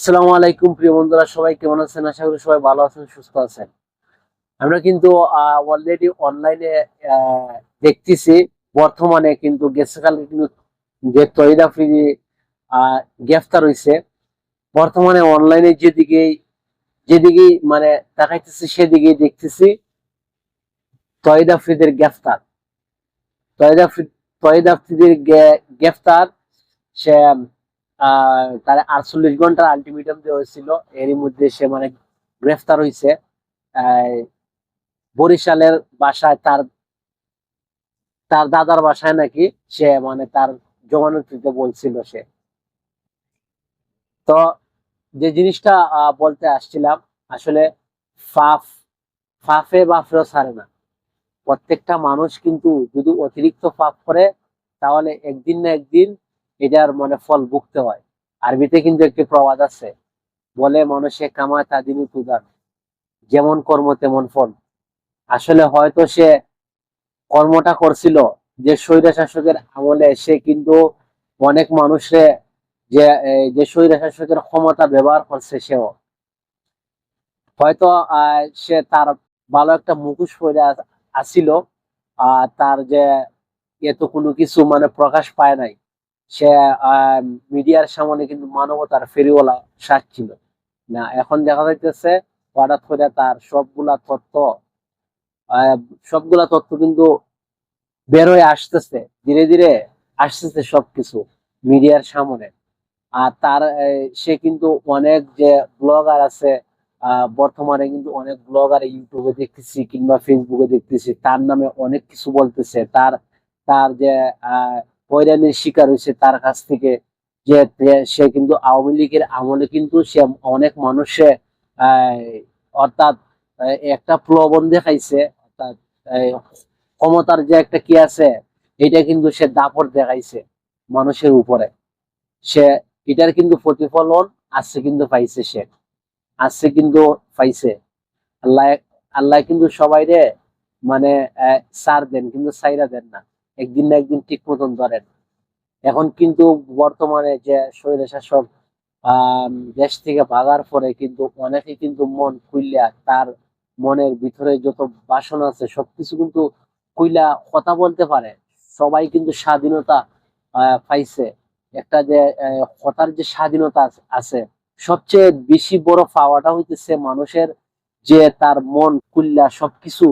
আসসালামু আলাইকুম, প্রিয় বন্ধুরা, সবাই কেমন আছেন? আশা করি সবাই ভালো আছেন, সুস্থ আছেন। আমরা কিন্তু অলরেডি অনলাইনে দেখতেছি, বর্তমানে কিন্তু গেছকালে কিন্তু যে তৈদা ফ্রি গ্রেফতার হয়েছে বর্তমানে অনলাইনে যেদিকে যেদিকে মানে দেখাইতেছি সেদিকে দেখতেছি তয়দা ফ্রিদের গ্রেফতার। তয়দা ফ্রি তয়দা ফ্রিদের গ্রেফতার, সে তার আটচল্লিশ ঘণ্টার আলটিমেটাম দেওয়া হয়েছিল। এরই মধ্যে সে মানে গ্রেফতার হয়েছে। বরিশালের বাসায় তার তার দাদার বাসায় নাকি সে মানে তার জমানত দিতে বলছিল সে। তো যে জিনিসটা বলতে আসছিলাম, আসলে ফাফ, ফাফে বাফরেও ছাড়ে না। প্রত্যেকটা মানুষ কিন্তু যদি অতিরিক্ত পাপ করে, তাহলে একদিন না একদিন এটার মানে ফল ভুগতে হয়। আরবিতে কিন্তু একটি প্রবাদ আছে, বলে মানুষে কামায় তা দিনই তুদার যেমন কর্ম, তেমন ফল। আসলে হয়তো সে কর্মটা করছিল, যে স্বৈরা শাসকের আমলে সে কিন্তু অনেক মানুষে যে যে স্বৈরা শাসকের ক্ষমতা ব্যবহার করছে সেও। হয়তো সে তার ভালো একটা মুখোশ পরে আসিল, আর তার যে এত কোনো কিছু মানে প্রকাশ পায় নাই। সে মিডিয়ার সামনে কিন্তু মানবতার ফেরিওয়ালা সাজ ছিল। না, এখন দেখা যাইতেছে হঠাৎ করে তার সবগুলা তথ্য সবগুলা তথ্য কিন্তু বেরোয় আসতেছে, ধীরে ধীরে আসতেছে সবকিছু মিডিয়ার সামনে। আর তার সে কিন্তু অনেক যে ব্লগার আছে বর্তমানে কিন্তু অনেক ব্লগার ইউটিউবে দেখতেছি কিংবা ফেসবুকে দেখতেছি, তার নামে অনেক কিছু বলতেছে। তার তার যে, আহ হয়রানির শিকার হয়েছে তার কাছ থেকে, যে সে কিন্তু আওয়ামী লীগের আমলে কিন্তু সে অনেক মানুষে অর্থাৎ একটা প্রলোভন দেখাইছে, অর্থাৎ ক্ষমতার যে একটা কি আছে, এটা কিন্তু সে দাপট দেখাইছে মানুষের উপরে। সে, এটার কিন্তু প্রতিফলন আজকে কিন্তু পাইছে সে। আজকে কিন্তু পাইছে। আল্লাহ আল্লাহ কিন্তু সবাই রে মানে সার দেন, কিন্তু সাইরা দেন না। একদিন না একদিন ঠিক মতন ধরেন এখন কিন্তু বর্তমানে যে শরীর শাসক দেশ থেকে ভাগার পরে কিন্তু অনেকে কিন্তু মন খুইলা তার মনের ভিতরে যত বাসনা আছে, সবকিছু কিন্তু খুইলা কথা বলতে পারে। সবাই কিন্তু স্বাধীনতা পাইছে। একটা যে কথার যে স্বাধীনতা আছে- আছে, সবচেয়ে বেশি বড় পাওয়াটা হইতেছে মানুষের যে তার মন খুললা সবকিছু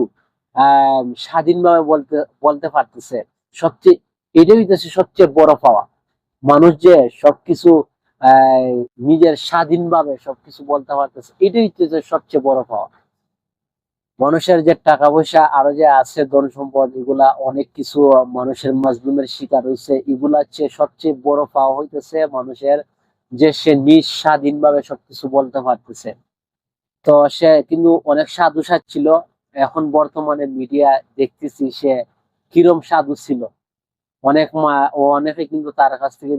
আহ স্বাধীনভাবে বলতে বলতে পারতেছে। সবচেয়ে, এটাই হইতেছে সবচেয়ে বড় পাওয়া। মানুষ যে সবকিছু নিজের স্বাধীনভাবে সবকিছু বলতে পারতেছে, এটাই হইতেছে সবচেয়ে বড় পাওয়া। মানুষের যে টাকা পয়সা আরও যে আছে ধন সম্পদ এগুলা অনেক কিছু মানুষের মাজলুমের শিকার হয়েছে এগুলা হচ্ছে সবচেয়ে বড় পাওয়া হইতেছে মানুষের যে সে নিজ স্বাধীনভাবে সবকিছু বলতে পারতেছে। তো সে কিন্তু অনেক সাধু ছিল, এখন বর্তমানে মিডিয়া দেখতেছি সে কিরম সাধু ছিল? অনেক মা ও অনেকে কিন্তু তার কাছ থেকে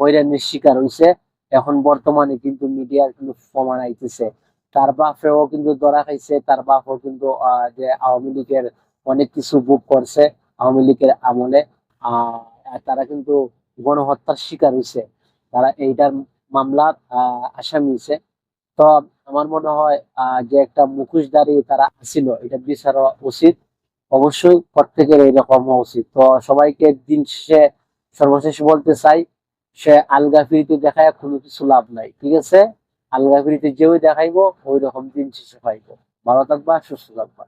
হয়রানির শিকার হয়েছে এখন বর্তমানে কিন্তু মিডিয়ার কিন্তু প্রমাণ আইতেছে। তার বাপেও কিন্তু ধরা খাইছে, তার বাপও কিন্তু যে আওয়ামী লীগের অনেক কিছু বুক করছে আওয়ামী লীগের আমলে। তারা কিন্তু গণহত্যার শিকার হয়েছে তারা এইটার মামলার আসামি হয়েছে তো আমার মনে হয় যে একটা মুখোশধারী তারা ছিল এটা বিচার উচিত। অবশ্যই প্রত্যেকের এইরকম হওয়া উচিত। তো সবাইকে দিন শেষে সর্বশেষ বলতে চাই, সে আলগাফিরিতে দেখায় কোনো কিছু লাভ নাই, ঠিক আছে? আলগাফিরিতে যেও দেখাইবো, ওই রকম দিন শেষে পাইবো। ভালো থাকবা, সুস্থ থাকবা।